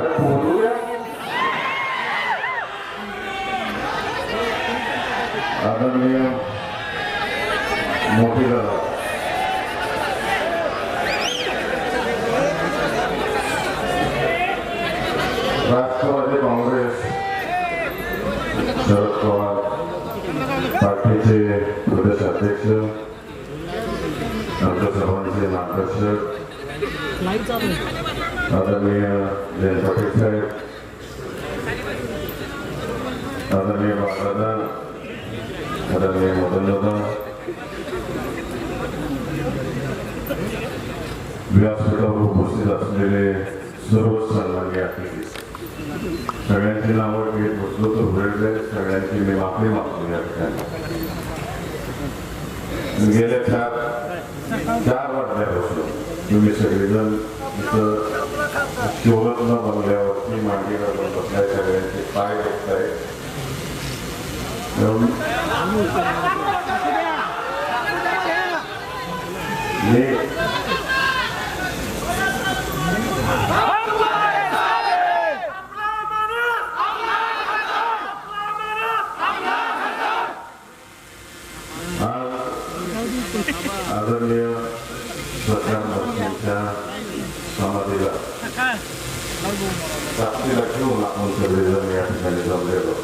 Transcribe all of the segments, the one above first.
Lord. आदरणीय मदन व्यासपीठावर उपस्थित असलेले सर्व सन्मान्य अतिथी. सगळ्यांची नावं घेत बसलो तर वेळ जाईल सगळ्यांची मी माफी मागतो या ठिकाणी. गेल्या चार चार वाजल्या बसलो. तुम्ही सगळेजण इथं शिवरत्न बंगल्यावरती मांडीवर बसलाय सगळ्यांचे पाय बघताय मी आज आदरणीय सरकार मंत्र्यांच्या समाधीला साक्षीला घेऊन आपण सगळेजण या ठिकाणी जमलेलो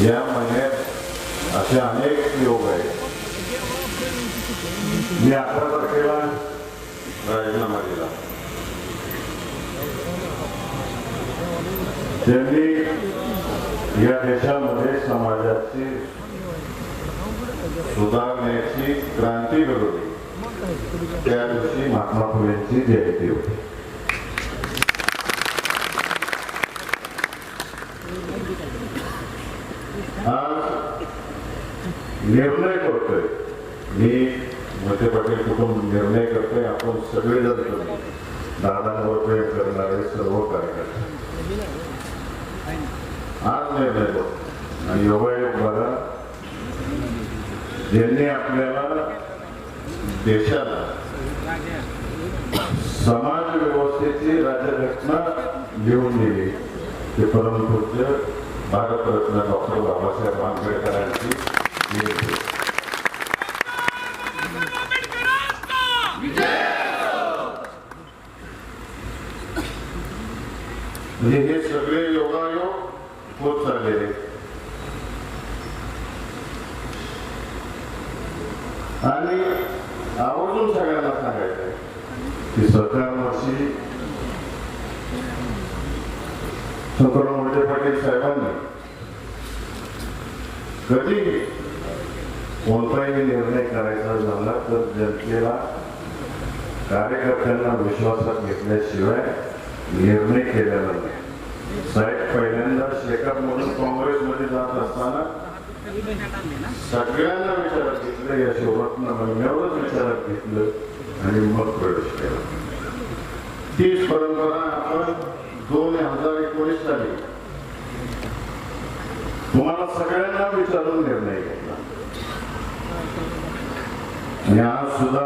या महिन्यात असे अनेक योग आहेत मी अकरा तारखेला राजीनामा दिला त्यांनी या देशामध्ये समाजाची सुधारण्याची क्रांती घडवली त्या दिवशी महात्मा फुलेंची जयंती होती. आज निर्णय करतोय. मी मोठे पाटील कुटुंब निर्णय करतोय. आपण सगळेजण करतो दादांवर प्रेम करणारे सर्व कार्यकर्ते. आज निर्णय करतो आणि योगायोग बघा ज्यांनी आपल्याला देशाला. समाज व्यवस्थेची राज्यघटना लिहून दिली. ते परमपूज्य भारतरत्न डॉक्टर बाबासाहेब आंबेडकरांची म्हणजे हे सगळे योगायोग होत चाललेले आणि आवर्जून सगळ्यांना सांगायचं आहे की सरकारवर्षी शंकरराव मोठे पाटील साहेबांनी कधी कोणताही निर्णय करायचा झाला तर जनतेला कार्यकर्त्यांना विश्वासात घेतल्याशिवाय निर्णय केलेला नाही. साहेब पहिल्यांदा शेखर म्हणून काँग्रेसमध्ये जात असताना सगळ्यांना विचारात घेतलं या शिवरत्न महिन्यावरच विचारात घेतलं आणि मग प्रवेश केला. तीच परंपरा आपण दोन हजार एकोणीस साली तुम्हाला सगळ्यांना विचारून निर्णय घेतला. आणि आज सुद्धा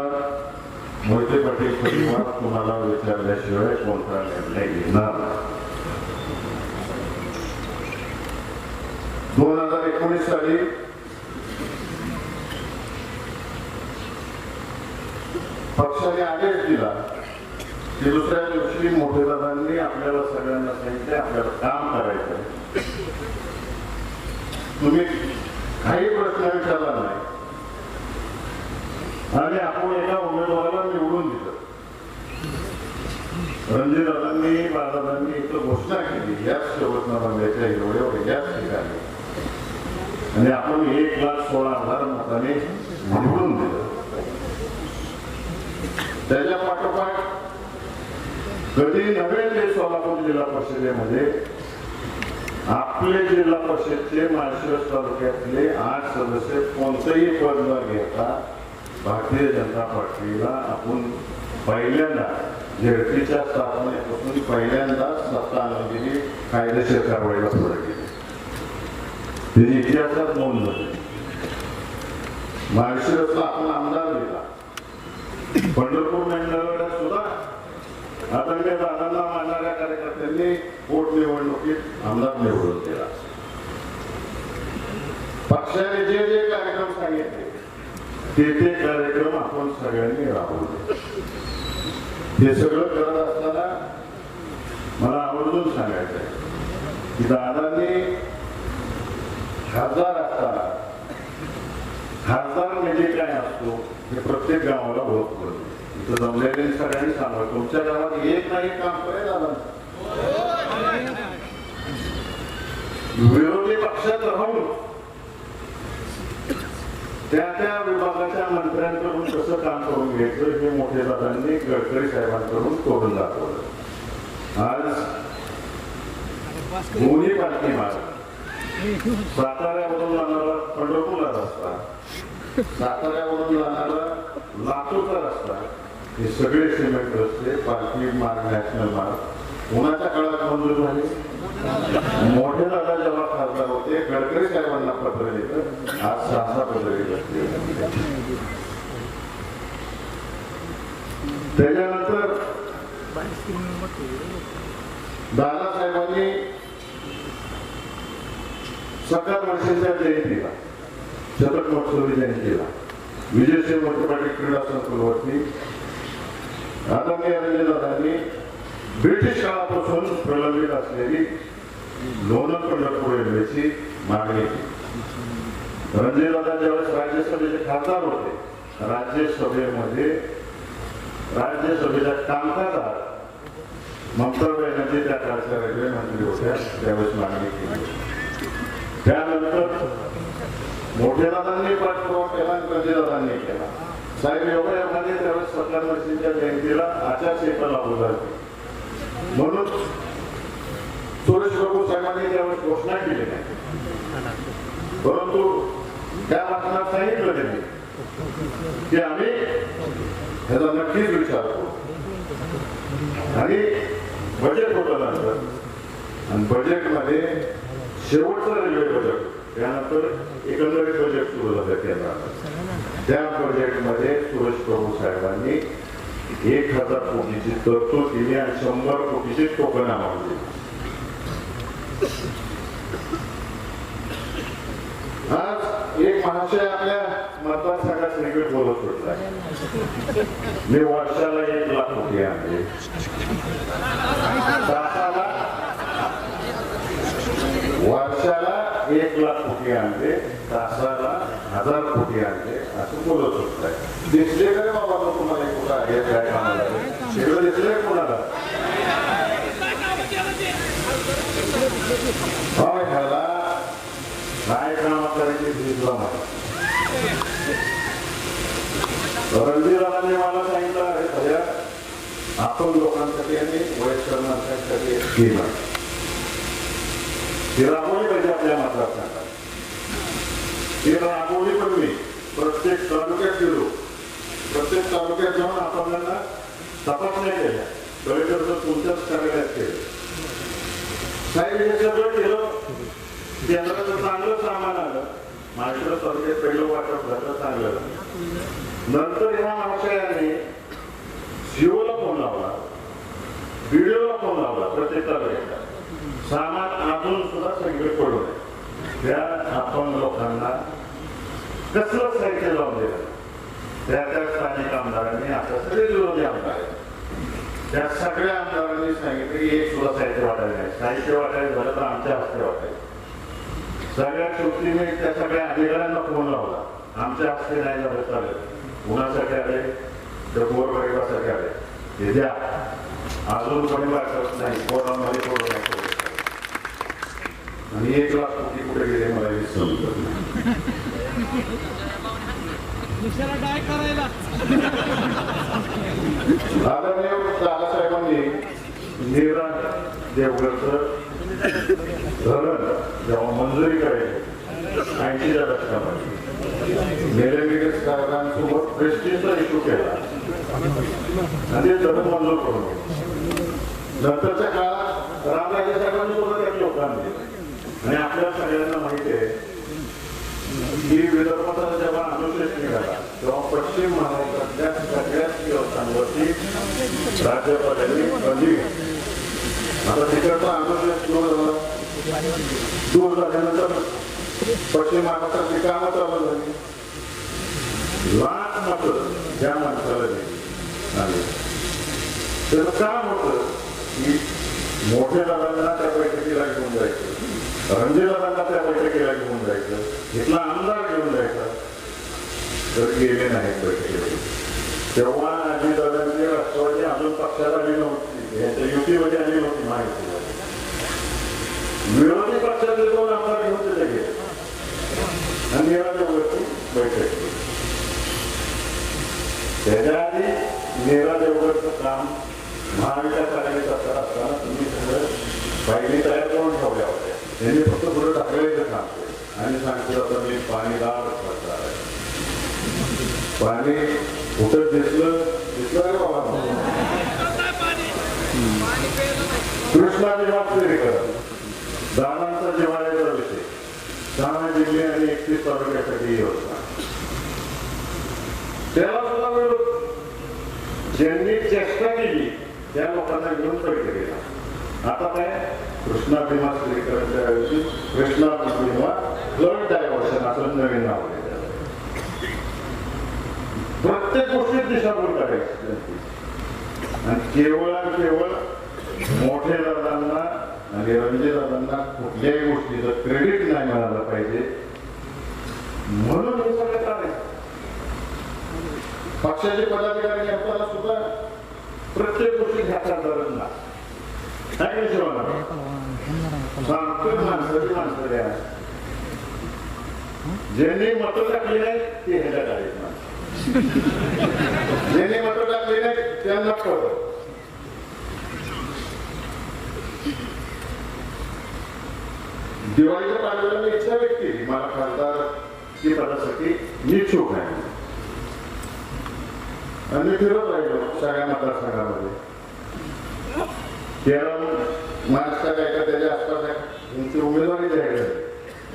मोहिते पाटील परिवार तुम्हाला विचारल्याशिवाय कोणता निर्णय घेणार? दोन हजार एकोणीस साली पक्षाने आदेश दिला की दुसऱ्या दिवशी मोठे दादांनी आपल्याला सगळ्यांना सांगितले आपल्याला काम करायचं तुम्ही काही प्रश्न विचारला नाही. आणि आपण एका उमेदवाराला निवडून दिलं. रणजितदादांनी बाळादांनी एक घोषणा केली याच शेवटना बांधायच्या एवढ्या याच ठिकाणी. आणि आपण एक लाख सोळा हजार मताने निवडून दिलं. त्याच्या पाठोपाठ कधी नव्हे ते सोलापूर जिल्हा परिषदेमध्ये आपले जिल्हा परिषदचे माळशिरस तालुक्यातले आठ सदस्य कोणतंही पद न घेता भारतीय जनता पार्टीला आपण पहिल्यांदा झेडपीच्या स्थापनेपासून पहिल्यांदा सत्ता आणून दिली कायदेशीर कारवाईला पुढे गेली. त्याची इतिहासात नोंद झाली. माळशिरसला आपण आमदार दिला पंढरपूर मंडळ आदरणीय दादांना मानणाऱ्या कार्यकर्त्यांनी पोट निवडणुकीत आमदार निवडून दिला. पक्षाने जे जे कार्यक्रम सांगितले ते ते कार्यक्रम आपण सगळ्यांनी राबवले हे सगळं करत असताना मला आवर्जून सांगायचं आहे की दादांनी खासदार असताना खासदार म्हणजे काय असतो हे प्रत्येक गावाला ओळख पडतो. इथं जमलेले सगळ्यांनी सांगा. तुमच्या गावात एक ना एक काम करे दादा विरोधी पक्षात राहून त्या त्या विभागाच्या मंत्र्यांकडून कसं काम करून घ्यायचं हे मोठे दादांनी गडकरी साहेबांकडून करून दाखवलं. आज दोन्ही पालखी मार्ग साताऱ्यावरून जाणारा पंढरपूरला रस्ता. साताऱ्यावरून जाणारा लातूरचा रस्ता. हे सगळे सिमेंट रस्ते पालखी मार्ग नॅशनल मार्ग. कोणाच्या काळात मंजूर झाले? मोठे दादा जेव्हा खासदार होते गडकरी साहेबांना पत्र लिहिलं. आज सहा सहा पत्र लिहिलं. त्याच्यानंतर दादासाहेबांनी सकाळ वर्षाच्या जयंतीला शतक महोत्सवी जयंतीला विजयसिंह मोठे पाटील क्रीडा संकुलवरती आदरणीय रणजितदादांनी ब्रिटिश काळापासून प्रलंबित असलेली लोणंद पंढरपूर रेल्वेची मागणी केली रणजितदादा ज्यावेळेस राज्यसभेचे खासदार होते. राज्यसभेमध्ये राज्यसभेच्या कामकाजात ममता बॅनर्जी त्या काळच्या रेल्वे मंत्री होत्या. त्यावेळेस मागणी केली त्यानंतर मोठ्या दादांनी पाठपुरावा केला आणि रणजितदादांनी केला. साहेब योगायोगाने त्यावेळेस सत्तर वर्षीच्या जयंतीला आचारसंहिता लागू झाली. म्हणून सुरेश प्रभू साहेबांनी त्यावेळेस घोषणा केली नाही. परंतु त्या भाषणात सांगितलं त्यांनी की आम्ही ह्याचा नक्कीच विचार करू. आणि बजेट होतं नंतर आणि बजेटमध्ये शेवटचं रेल्वे बजेट त्यानंतर एकंदरीत बजेट सुरू झालं केंद्रात त्या प्रोजेक्टमध्ये सुरेश प्रभू साहेबांनी एक हजार कोटीची तरतूद दिली आणि शंभर कोटीची टोकन मागली आज एक महाशय आपल्या मतदारसंघात वेगळी बोलत सुटला मी वर्षाला एक लाख कोटी आणले वर्षाला एक लाख कोटी आणले तासाला हजार कोटी आणले असं बोलत होत दिसले का बाबा मग तुम्हाला कुठं आहे काय कामाला आहे? सगळं दिसले कोणाला होय ह्याला काय काम करायचे दिसला मला रणजितदादांनी मला सांगितलं अरे सगळ्या आपण लोकांसाठी आणि वयस्कर माणसांसाठी एक स्कीम राबवली पाहिजे आपल्या मतदारसंघात ती राबवली पण मी. प्रत्येक तालुक्यात गेलो. प्रत्येक तालुक्यात जाऊन आपल्याला तपासण्या केल्या. कलेक्टरचं तुमच्याच कार्यालयात केलं. साहेब हे सगळं केलं. केंद्राचं चांगलं सामान आलं. माझ्या तालुक्यात पहिलं वाटप झालं चांगलं. नंतर ह्या महाशयाने जिओला फोन लावला. व्हिडिओला फोन लावला प्रत्येक तालुक्यात. सामान अजून सुद्धा सगळे पडू त्या आपण लोकांना कसलं साहित्य लावून दिलं त्या त्या स्थानिक आमदारांनी आता सगळे विरोधी आमदार आहेत. त्या सगळ्या आमदारांनी सांगितलं की एक सुद्धा साहित्य वाटायला नाही. साहित्य वाटायचं झालं तर आमच्या हस्ते वाटायचं. सगळ्या शेवटी त्या सगळ्या अधिकाऱ्यांना फोन लावला. आमच्या हस्ते नाही झालं चालेल. कुणासाठी आले? तर गोरगरिबासाठी आले. हे द्या. अजून कोणी वाटत नाही. कोणामध्ये कोण नाही? आणि एक लाख कोटी कुठे गेले मला हे समजत नाही आदरणीय दादासाहेबांनी नीरा देवगडचं धरण जेव्हा मंजुरी करायची ऐंशीच्या दशकामध्ये निलंगेकर साहेबांसोबत प्रेस्टिजचा इश्यू केला. आणि ते धरण मंजूर करून. नंतरच्या काळात रामराजे साहेबांनी सुद्धा योगदान दिलं. आणि आपल्या सगळ्यांना माहिती आहे की विदर्भाचा जेव्हा अनुशेष निघाला तेव्हा पश्चिम महाराष्ट्रातल्या सगळ्याच व्यवस्थांवरती राज्यपालांनी बंदी आता तिकडचा अनुशेष दूर झाला दूर झाल्यानंतर पश्चिम महाराष्ट्रातली कामं चालू झाली. लाख मतं ज्या माणसाला दिली. त्याचं काम होतं की मोठ्या दादांना त्या बैठकीला घेऊन जायचं? रणजीला दादांना त्या बैठकीला घेऊन जायचं. इथला आमदार घेऊन जायचा. तर गेले नाहीत बैठकीला. तेव्हा अजितदादांची राष्ट्रवादी अजून पक्षाला आली नव्हती. यांच्या युतीमध्ये आली नव्हती माहिती. विरोधी पक्षाचे दोन आमदार घेऊन तिथे गेले आणि निरादेवगडची बैठक केली त्याच्या आधी नीरा देवगडचं काम महाविकास आघाडी सरकार असताना तुम्ही सगळं फायली तयार करून ठेवल्या होत्या त्यांनी फक्त पुढे टाकलेलं काम केलं आणि सांगतो आता मी पाणीदार सरकार आहे पाणी कुठं दिसलं दिसलं रे बाबा कृष्णा विभाग दानांचा जिव्हाळ्याचा विषय सहा जिल्हे आणि एकतीस तालुक्यासाठी ही योजना त्याला सुद्धा विरोध ज्यांनी चेष्टा केली त्या लोकांना घेऊन बैठकीला आता काय? कृष्णा भीमा श्रीकरांच्या ऐवजी कृष्णा भीमा फ्लड डायव्हर्शन असं नवीन नाव प्रत्येक गोष्टीत दिशाभूल करायची त्यांची. आणि केवळ आणि केवळ मोठे दादांना आणि रणजित दादांना कुठल्याही गोष्टीचं क्रेडिट नाही मिळालं पाहिजे. म्हणून हे सगळं करायचं पक्षाचे पदाधिकारी आपल्याला सुद्धा प्रत्येक गोष्टी घ्यायचा गरज काय नाही सांगतोय माणसाची माणसं द्या. ज्यांनी मत टाकली नाही ते ह्याच्या आहेत माणसं. ज्यांनी मतं टाकली नाही त्यांना कळत. दिवाळीच्या पाडव्याला मी इच्छा व्यक्ती मला खासदार की पदासाठी मी इच्छुक आहे. आणि मी फिरत राहिलो सगळ्या मतदारसंघामध्ये. केरळ महाराष्ट्र काय का त्याच्या आसपास आहे त्यांची उमेदवारी द्यायला झाली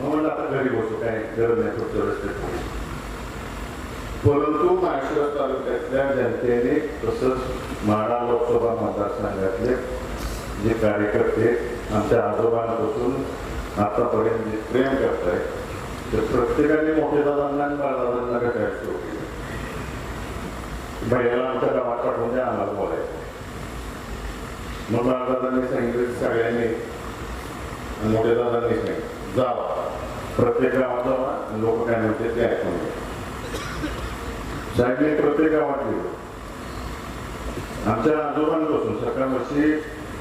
मग म्हणलं आता घरी बसू काय गरज नाही पुढच्या रस्त्यात परंतु माळशिरस तालुक्यातल्या जनतेने तसंच माडा लोकसभा मतदारसंघातले जे कार्यकर्ते आमच्या आजोबांपासून आतापर्यंत जे प्रेम करताय ते प्रत्येकाने मोठे दादांना आणि बाळदादांना भेटायला भैयाला आमच्या गावात पाठवून द्या अंदाज बोलायचं मग दादांनी सांगितलं सगळ्यांनी मोठ्या दादांनी सांगितलं जावा प्रत्येक गावात जावा लोक काय म्हणते ते ऐकून साहेब मी प्रत्येक गावात गेलो आमच्या आजोबांपासून सकाळवर्षी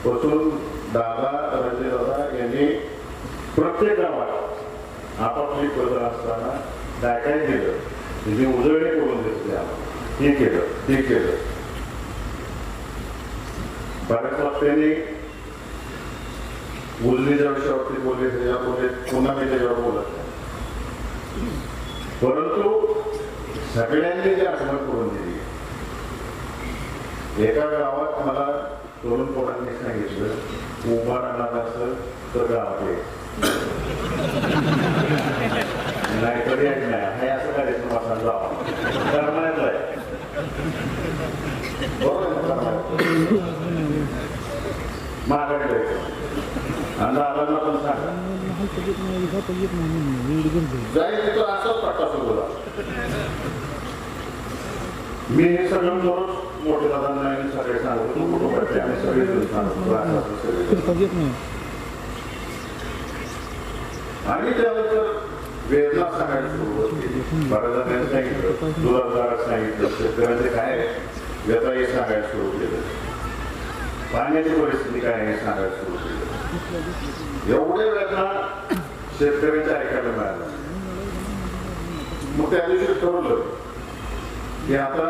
पासून दादा रणजित दादा यांनी प्रत्येक गावात आपापली पद असताना काय काय दिलं त्याची उजळणी करून दिसली आम्हाला हे केलं ते केलं. बऱ्याच त्यांनी उजनीच्या विषयावरती बोलले त्याच्या बोलले पुन्हा मी त्याच्यावर बोलत नाही. परंतु सगळ्यांनी जी आठवण करून दिली. एका गावात मला तरुण पोरांनी सांगितलं उभा राहणार असं तर गाव नाही नाहीतर नाही. असं कार्यक्रम असा जावा. करण्याचं आणि दादांना पण सांगा जाईल तिथं असंच पट्टा मी हे सगळं मोठे दादांना सगळे सांगतो तू कुटुंबाचे आम्ही सगळे सांगतो आणि त्यानंतर वेदना सांगायला सुरुवात केली महाराजांनी सांगितलं तुला सांगितलं शेतकऱ्यांचे काय व्यथा हे सांगायला सुरू केलं. पाण्याची परिस्थिती काय आहे हे सांगायला सुरू केलं. एवढे वेदना शेतकऱ्यांच्या ऐकायला मिळाल्या मग त्या दिवशी ठरवलं की आता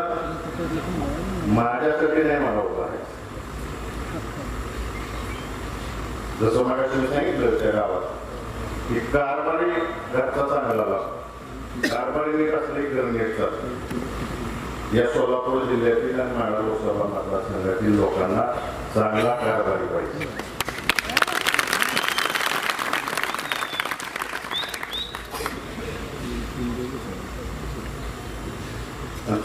माझ्यासाठी नाही मला उभा आहे जसं मला तुम्ही सांगितलं त्या गावात की कारभारी घरचा चांगला लागतो कारभारीने कसले घर घेतात या सोलापूर जिल्ह्यातील आणि माळा लोकसभा मतदारसंघातील लोकांना चांगला कारभारी पाहिजे.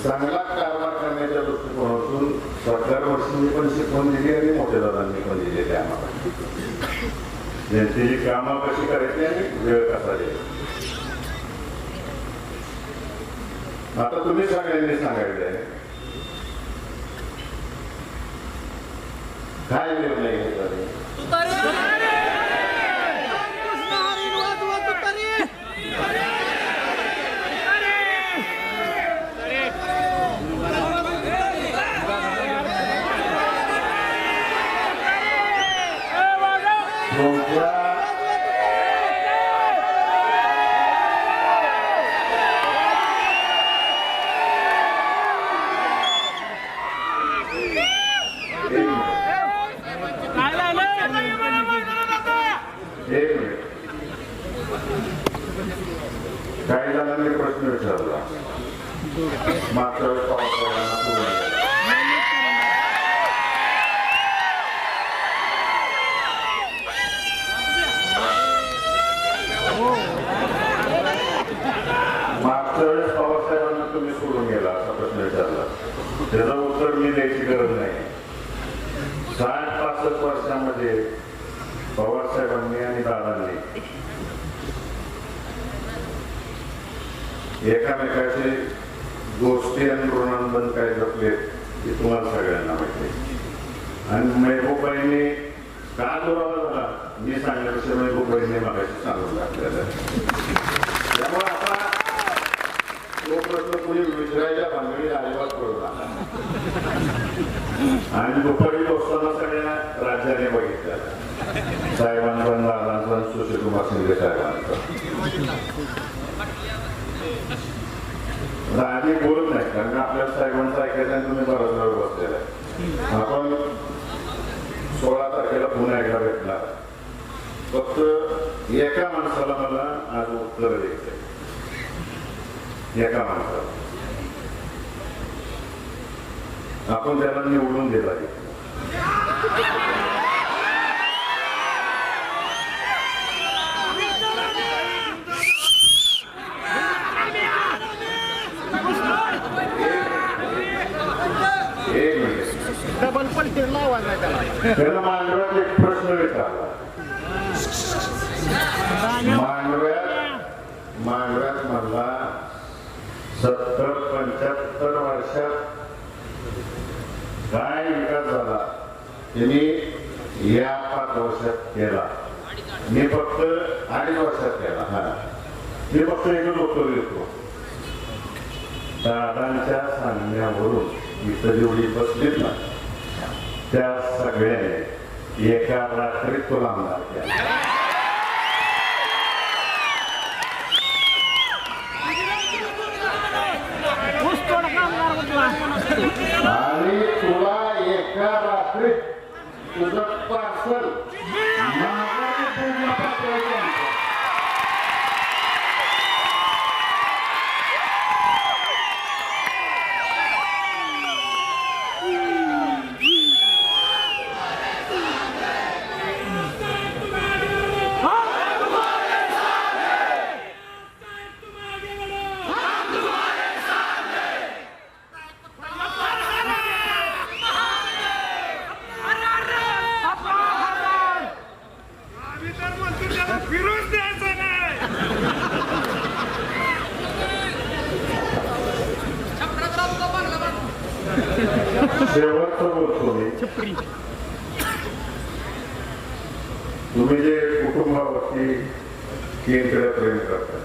चांगला कारभार करण्याच्या दृष्टिकोनातून सरकार वर्षांनी पण शिकवून दिली आणि मोठ्या दादांनी पण दिलेली आम्हाला. म्हणजे जी कामं कशी करायची आणि वेळ कसा द्यायचा आता तुम्ही सगळ्यांनी सांगायचंय. काय निर्णय घेतला प्रश्न विचारला मागच्या वेळेस पावसाळ्याला पूर्ण मागच्या वेळेस पवारसाहेबांना तुम्ही सोडून गेला असा प्रश्न विचारला. त्याचं उत्तर मी द्यायची गरज नाही. साठ पासष्ट वर्षामध्ये पवारसाहेबांनी आणि दादांनी एकामेकाचे गोष्टी आणि ऋणांबंध काय जपले हे तुम्हाला सगळ्यांना माहिती आणि मेहबूबाईंनी का दुरावा झाला. मी सांगण्यापेक्षा मेहबूबाईंनी मागाशी सांगून टाकलेलं आपल्याला. त्यामुळे आता तो प्रश्न कुणी विचारायच्या अजिबात करू आणि दुपारी बसताना सगळ्या राज्याने बघितलं. साहेबांचा दादांचा सुशीलकुमार शिंदे साहेबांचा. आधी बोलत नाही कारण आपल्या साहेबांचं ऐकायचं आणि तुम्ही बराच वेळ बसलेला आहे. आपण सोळा तारखेला पुन्हा एकदा भेटला फक्त एका माणसाला मला आज उत्तर द्यायचंय एका माणसाला. आपण त्याला निवडून दिला डबल पलटी लावायचा आहे त्याला त्याला मांडव्यात एक प्रश्न विचार मांडव्यात मांडव्यात म्हणला सत्तर पंच्याहत्तर वर्षात काय विकास त्यांनी या पाच वर्षात केला. मी फक्त अडीच वर्षात केला हा. मी फक्त एकच वक्तव्य येतो दादांच्या सांगण्यावरून इथं जेवढी बसलीत ना त्या सगळ्याने एका रात्रीत तुला आमदार केला ऊस तोड कामगार म्हटला आणि तुला एका रात्रीत तुझं पार्सल माघारी पूर्ण पाठवायचं. आम्ही तर म्हणतो त्याला फिरूच द्यायचं नाही शेवटचं बोलतो मी तुम्ही जे कुटुंबावरती केंद्र प्रेम करता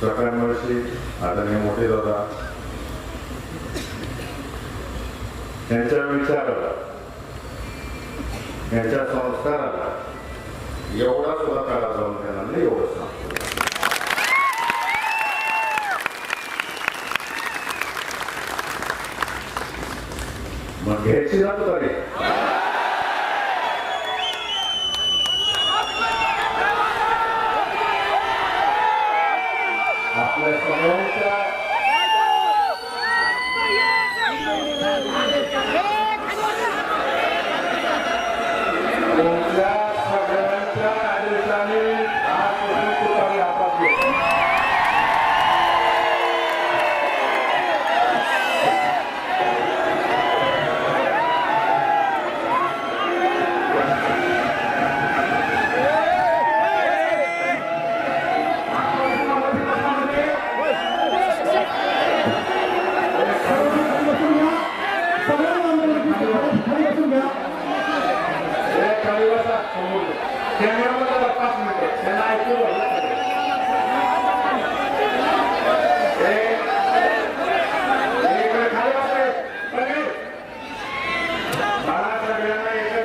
सगळ्यांवर्षी आदरणीय मोठे दादा त्यांच्या विचाराला त्यांच्या संस्काराला एवढा सुद्धा काळा जाऊन देणार नाही एवढं सांगतो मग घ्यायची जबाबदारी